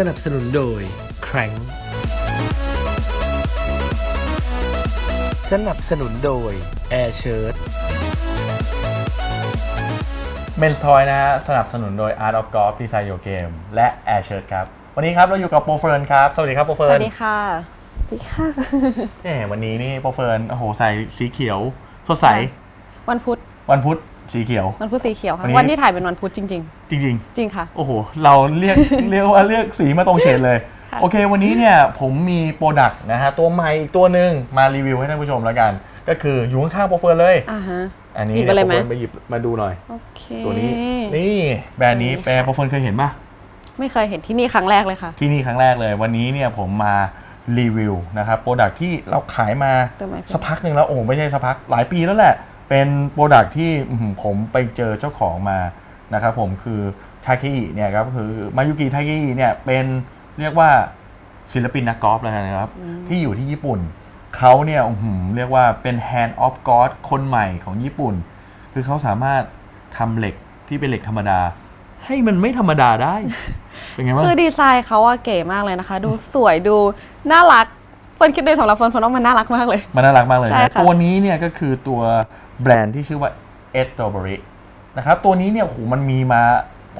สนับสนุนโดย Crank สนับสนุนโดย Air Shirt เมนส์ทอยนะฮะสนับสนุนโดย Art of Golf Design Your Game และ Air Shirt ครับ วันนี้ครับเราอยู่กับโปรเฟิร์นครับ สวัสดีครับโปรเฟิสร์วันสดีค่ะสวัสดีค่ะแหมวันนี้นี่โปรเฟิร์นโอ้โหใส่สีเขียว สดใส วันพุธวันพุธ สีเขียว วันพุธสีเขียวค่ะวันนี้ วันที่ถ่ายเป็นวันพุธจริง จริงๆจริงค่ะๆโอ้โห เราเรียก เรียกว่าเรียกสีมาตรงเฉดเลย ค่ะโอเค วันนี้เนี่ยผมมีโปรดักต์นะฮะ ตัวใหม่อีกตัวหนึ่งมารีวิวให้ท่านผู้ชมแล้วกัน ก็คืออยู่ข้างๆโปรเฟิร์นเลย อ่าฮะ อันนี้หยิบเนี่มายเลยไหม โปรเฟิร์นไปหยิบมาดูหน่อย โอเคตัวนี้ นี่แบรนด์นี้นี่ค่ะแปรโปรเฟิร์นเคยเห็นปะไม่เคยเห็นที่นี่ครั้งแรกเลยค่ะ ที่นี่ครั้งแรกเลย วันนี้เนี่ยผมมารีวิวนะครับโปรดักที่เราขายมาตัวใหม่ สักพักหนึ่งแล้ว โอ้โหไม่ใช่สักพักหลายปีแล้วแหละ เป็นโปรดักที่อื้อหือผมไปเจอเจ้าของมานะครับผมคือทาเคอิเนี่ยครับคือมายุกิทาเคอิเนี่ยเป็นเรียกว่าศิลปินนักกอล์ฟแล้วกันนะครับ ที่อยู่ที่ญี่ปุ่นเขาเนี่ยอื้อหือเรียกว่าเป็น hand of god คนใหม่ของญี่ปุ่น คือเขาสามารถทำเหล็กที่เป็นเหล็กธรรมดา ให้มันไม่ธรรมดาได้ เป็นไงบ้างคือดีไซน์เขาอะเก๋มากเลยนะคะ ดูสวยดูน่ารัก เฟิร์นคิดในสำหรับเฟิร์นเฟิร์นว่ามันน่ารักมากเลย มันน่ารักมากเลยใช่นะค่ะ ตัวนี้เนี่ยก็คือตัวแบรนด์ที่ชื่อว่า e s t r a w b e r r y นะครับตัวนี้เนี่ยโหมันมีมา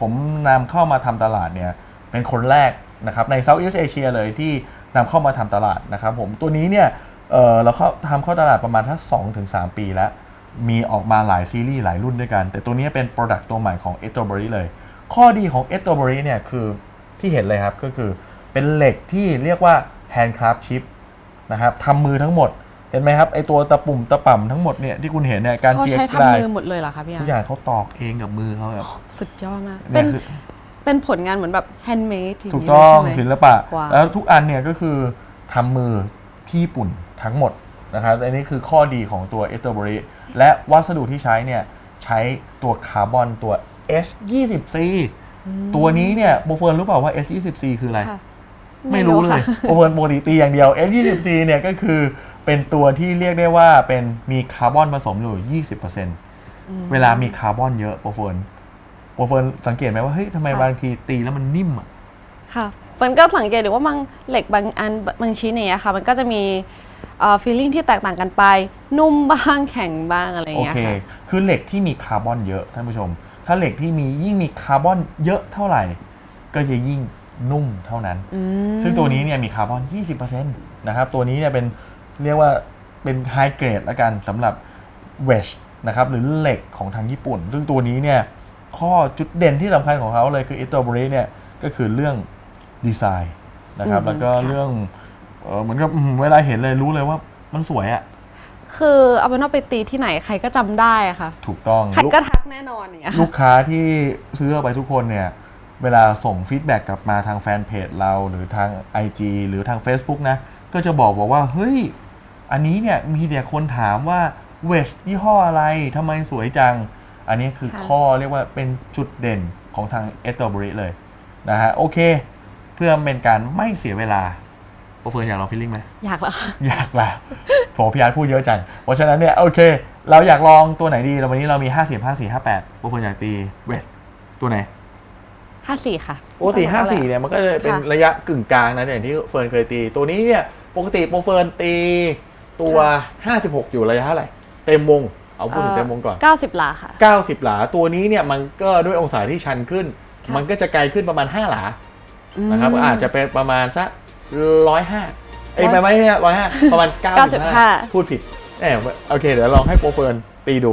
ผมนำเข้ามาทำตลาดเนี่ยเป็นคนแรกนะครับใน Southeast Asia เลยที่นำเข้ามาทำตลาดนะครับผมตัวนี้เนี่ยเออเราเข้าทำเข้าตลาดประมาณถ้า2-3ถึง3ปีแล้ว มีออกมาหลายซีรีส์หลายรุ่นด้วยกัน แต่ตัวนี้เป็น Product ตัวใหม่ของ e s t r a w b e r r y เลย ข้อดีของ e s t r a w b e r r y เนี่ยคือที่เห็นเลยครับ ก็คือเป็นเหล็กที่เรียกว่า handcraft chip นะครับทำมือทั้งหมดเห็นไหมครับไอตัวตะปุ่มตะป่ำทั้งหมดเนี่ยที่คุณเห็นเนี่ยการเขาเจียใช้กลายทำมือหมดเลยเหรอคะพี่อาทุกร์อย่างเขาตอกเองกับมือเขาแบบสุดยอดมากเนี่เป็ยน คือ เป็นผลงานเหมือนแบบแฮนด์เมดถูกต้องศิลปะ ว้าว แล้วทุกอันเนี่ยก็คือทำมือที่ญี่ปุ่นทั้งหมดนะครับอันนี้คือข้อดีของตัวเอสเตอร์บริและวัสดุที่ใช้เนี่ยใช้ตัวคาร์บอนตัว S20C ตัวนี้เนี่ยโบเฟิร์นรู้เปล่าว่า S20C คืออะไร ค่ะ ไม่รู้เลยค่ะโอเวอร์ปกติตีอย่างเดียว F24 เนี่ยก็คือเป็นตัวที่เรียกได้ว่าเป็นมีคาร์บอนผสมอยู่20%เวลามีคาร์บอนเยอะโปรเฟิร์นโปรเฟิร์นสังเกตไหมว่าเฮ้ยทำไมค่ะบางทีตีแล้วมันนิ่มอะค่ะมันก็สังเกตดูว่าบางเหล็กบางอันบางชิ้นเนี่ยค่ะ มันก็จะมีฟีลลิ่งที่แตกต่างกันไป นุ่มบ้างแข็งบ้างอะไรอย่างโอเงี้ยเคค่ะคือเหล็กที่มีคาร์บอนเยอะท่านผู้ชม ถ้าเหล็กที่มียิ่งมีคาร์บอนเยอะเท่าไหร่ ก็จะยิ่ง นุ่มเท่านั้นอืมซึ่งตัวนี้เนี่ยมีคาร์บอน 20%นะครับ ตัวนี้เนี่ยเป็นเรียกว่าเป็นไฮเกรดละกันสำหรับเวชนะครับหรือเหล็กของทางญี่ปุ่น ซึ่งตัวนี้เนี่ยข้อจุดเด่นที่สำคัญของเขาเลยคืออิโตบริเนี่ยก็คือเรื่องดีไซน์นะครับอืมแล้วก็ค่ะเรื่องเออเหมือนกับอืมเวลาเห็นเลยรู้เลยว่ามันสวยอะคือเอาเป็นว่าไปตีที่ไหนใครก็จำได้อะค่ะ ถูกต้อง ใครลูกก็ทักแน่นอนอย่างเงี้ยลูกค้าที่ซื้อเอาไปทุกคนเนี่ย เวลาส่งฟีดแบ็กกลับมาทางแฟนเพจเราหรือทาง IG หรือทาง Facebook นะ ก็จะบอกบอกว่า เฮ้ย อันนี้เนี่ยมีแต่คนถามว่าเวชยี่ห้ออะไรทำไมสวยจัง อันนี้คือค่ะข้อเรียกว่าเป็นจุดเด่นของทางเอสโตบริเลยนะฮะโอเค เพื่อเป็นการไม่เสียเวลาโปรเฟิร์นอยากลองฟีลลิ่งไหมอยากแล้วค่ะอยากละโถพี่อาร์ตพูดเยอะจังเพราะฉะนั้นเนี่ยโอเค เราอยากลองตัวไหนดีเราวันนี้เรามี 5 0 5 4 5 8โปรเฟิร์นอยากตีเวทตัวไหน ห้าสี่ค่ะปกติ54เนี่ยมันก็จะเป็นค่ะระยะกึ่งกลางนะอย่างที่เฟิร์นเคยตี ตัวนี้เนี่ยปกติโปรเฟิร์นตีตัว56อยู่ระยะเท่าไหร่เต็มวงเอาพูดถึงเต็มวงก่อนเก้าสิบลาค่ะ 90 หลาตัวนี้เนี่ยมันก็ด้วยองศาที่ชันขึ้นค่ะมันก็จะไกลขึ้นประมาณ 5 หลานะครับอาจจะเป็นประมาณสักร้อยห้าเอ้ยร้อยไม่ไม่ใช่ร้อยห้าประมาณเก้าสิบห้า95 พูดผิดแหมโอเค เดี๋ยวลองให้โปรเฟิร์นตีดู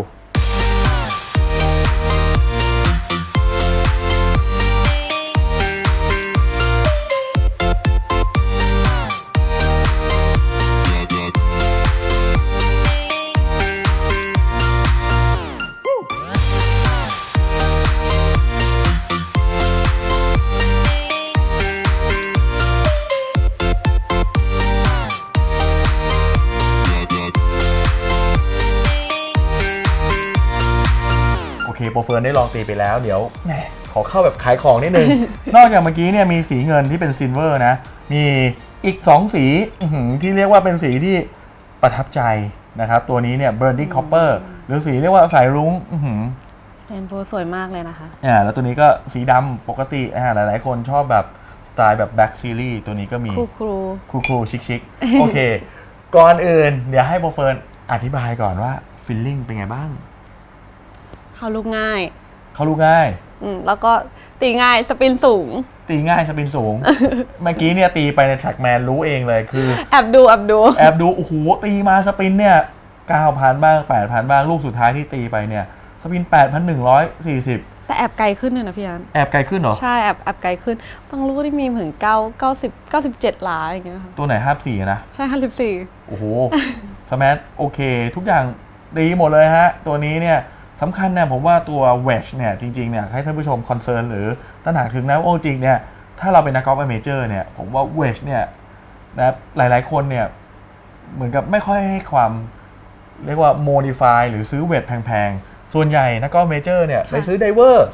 โอเคโปรเฟิร์นได้ลองตีไปแล้วเดี๋ยวแหมขอเข้าแบบขายของนิดนึง นอกจากเมื่อกี้เนี่ยมีสีเงินที่เป็นซิลเวอร์นะ มีอีก 2 สีอื้อหือที่เรียกว่าเป็นสีที่ประทับใจนะครับ ตัวนี้เนี่ย burning copper หรือสีเรียกว่าสายรุ้งอื้อหือเรนโบว์สวยมากเลยนะคะอ่าแล้วตัวนี้ก็สีดำปกติอ่าหลาย ๆ คนชอบแบบสไตล์แบบ Back Series ตัวนี้ก็มีครูครูคูคูชิคชิคๆโอเค ก่อนอื่น เดี๋ยวให้โปรเฟิร์นอธิบายก่อนว่าฟิลลิ่งเป็นไงบ้าง เขาลูกง่าย เขารู้ง่ายอืมแล้วก็ตีง่ายสปินสูง ตีง่ายสปินสูง เมื่อกี้เนี่ยตีไปในแทร็กแมนรู้เองเลยคือแอบดูแอบดูแอบดูโอ้โหตีมาสปินเนี่ย9,000บ้าง8,000บ้างลูกสุดท้ายที่ตีไปเนี่ยสปิน8,140แต่แอบไกลขึ้นเลยนะพี่อันแอบไกลขึ้นเหรอ ใช่แอบแอบไกลขึ้นบางลูกที่มีถึงเก้าเก้าสิบเก้าสิบเจ็ดหลาอย่างเงี้ยค่ะตัวไหน54นะ ใช่ห้าสิบสี่โอ้โห สมาร์ทโอเค ทุกอย่างดีหมดเลยฮะ ตัวนี้เนี่ย สำคัญเนี่ยผมว่าตัวเวชเนี่ยจริงๆเนี่ยให้ท่านผู้ชมคอนเซิร์นหรือตระหนักถึงนะว่าโอ้จริงเนี่ยถ้าเราเป็นนักกอล์ฟเมเจอร์เนี่ยผมว่าเวชเนี่ยนะหลายๆคนเนี่ยเหมือนกับไม่ค่อยให้ความเรียกว่าโมดิฟายหรือซื้อเวทแพงๆ ส่วนใหญ่นักกอล์ฟเมเจอร์เนี่ยไปซื้อไดเวอร์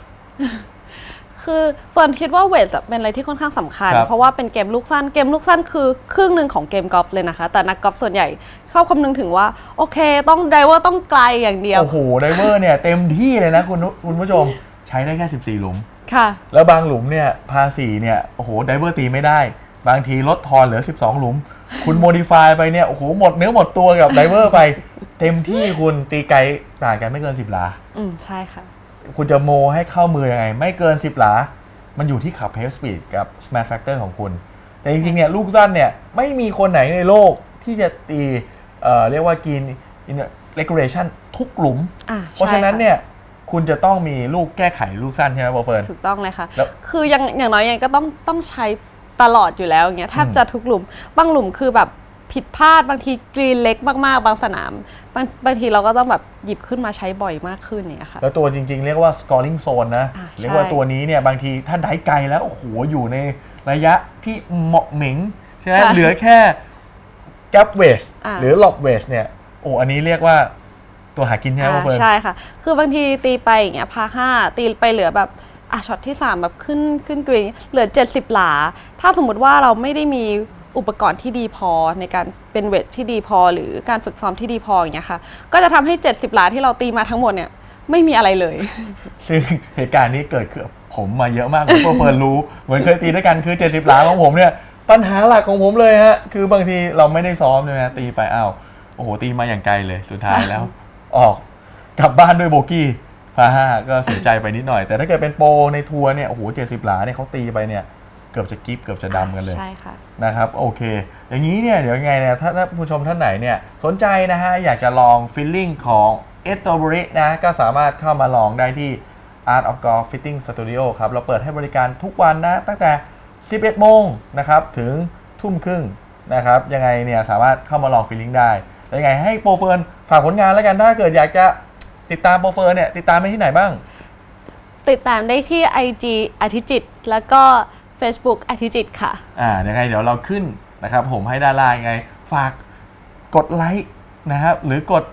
คือเฟิร์นคิดว่าเวทเป็นอะไรที่ค่อนข้างสำคัญ ครับเพราะว่าเป็นเกมลูกสั้นเกมลูกสั้นคือครึ่งหนึ่งของเกมกอล์ฟเลยนะคะ แต่นักกอล์ฟส่วนใหญ่ชอบคำนึงถึงว่า โอเค ต้องไดเวอร์ต้องไกลอย่างเดียวโอ้โหไดเวอร์เนี่ยเต็มที่เลยนะคุณคุณผู้ชมใช้ได้แค่ 14 หลุม ค่ะ แล้วบางหลุมเนี่ยพาสีเนี่ยโอ้โหไดเวอร์ตีไม่ได้ บางทีลดทอนเหลือ 12 หลุม คุณโมดิฟายไปเนี่ยโอ้โหหมดเนื้อหมดตัวกับไดเวอร์ไป เต็มที่คุณตีไกลต่างกันไม่เกิน 10 หลา อืมใช่ค่ะ คุณจะโมให้เข้ามือยังไง ไม่เกิน 10 หลา มันอยู่ที่ขับเพส speed กับ smash factor ของคุณ แต่จริงๆเนี่ยลูกสั้นเนี่ยไม่มีคนไหนในโลกที่จะตีเอ่อเรียกว่ากิน regulation ทุกหลุม อ่าเพราะฉะนั้นเนี่ยคุณจะต้องมีลูกแก้ไขลูกสั้นใช่ไหมโบเฟิร์น ถูกต้องเลยค่ะ แล้วคือยังอย่างน้อยยังไงก็ต้องต้องใช้ตลอดอยู่แล้วอย่างเงี้ยแทบอืมจะทุกหลุม บางหลุมคือแบบ ผิดพลาดบางทีกรีนเล็กมากๆ บางสนามบางบางทีเราก็ต้องแบบหยิบขึ้นมาใช้บ่อยมากขึ้นเนี่ยค่ะ แล้วตัวจริง ๆ เรียกว่า scoring zone นะ อ่าใช่ เรียกว่าตัวนี้เนี่ยบางทีถ้าได้ไกลแล้วโอ้โหอยู่ในระยะที่เหมาะเหม็งใช่ไหมเหลือแค่ gap wedge อ่า หรือ lob wedge เนี่ยโอ้อันนี้เรียกว่าตัวหากินใช่ไหมอ่าเฟิร์น ใช่ค่ะ คือบางทีตีไปอย่างเงี้ยพาห้าตีไปเหลือแบบอะช็อตที่ 3 แบบขึ้นขึ้นกรีนเหลือ 70 หลา ถ้าสมมุติว่าเราไม่ได้มี อุปกรณ์ที่ดีพอในการเป็นเวทที่ดีพอ หรือการฝึกซ้อมที่ดีพออย่างเงี้ยค่ะ ก็จะทำให้ 70หลานที่เราตีมาทั้งหมดเนี่ยไม่มีอะไรเลย ซึ่งเหตุการณ์นี้เกิดขึ้นผมมาเยอะมากผมก็เฟิร์นรู้เหมือนเคยตีด้วยกันคือ 70หลานของผมเนี่ยปัญหาหลักของผมเลยฮะคือบางทีเราไม่ได้ซ้อมใช่ไหมฮะตีไปอ้าวโอ้โหตีมาอย่างไกลเลยสุดท้ายแล้ว ออกกลับบ้านด้วยโบกี้พาห้าก็เสียใจไปนิดหน่อย แต่ถ้าเกิดเป็นโปรในทัวร์เนี่ยโอ้โหเจ็ดสิบหลาเนี่ยเขาตีไปเนี่ย เกือบจะกิฟเกือบจะดำกันเลยใช่ค่ะนะครับโอเค อย่างนี้เนี่ยเดี๋ยวยังไงเนี่ยถ้าถ้าผู้ชมท่านไหนเนี่ยสนใจนะฮะอยากจะลองฟิลลิ่งของเอสโตบรินะก็สามารถเข้ามาลองได้ที่ Art of Golf Fitting Studio ครับเราเปิดให้บริการทุกวันนะตั้งแต่ 11 โมงนะครับถึงทุ่มครึ่งนะครับยังไงเนี่ยสามารถเข้ามาลองฟิลลิ่งได้แล้วยังไงให้โปรเฟิร์นฝากผลงานแล้วกันถ้าเกิดอยากจะติดตามโปรเฟิร์นเนี่ยติดตามไปที่ไหนบ้าง ติดตามได้ที่ IG อาทิจิต แล้วก็ Facebook อาทิจิตค่ะ อ่ายังไงเดี๋ยวเราขึ้นนะครับ ผมให้ด้านล่างยังไง ฝากกดไลค์นะครับ หรือกด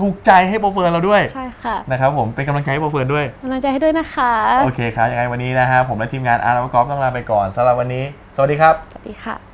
ถูกใจให้โปรเฟิร์นเราด้วยใช่ค่ะนะครับผมเป็นกำลังใจให้โปรเฟิร์นด้วยกำลังใจให้ด้วยนะคะ โอเคครับยังไงวันนี้นะฮะผมและทีมงานอาร์ตกอล์ฟต้องลาไปก่อนสำหรับวันนี้ สวัสดีครับ สวัสดีค่ะ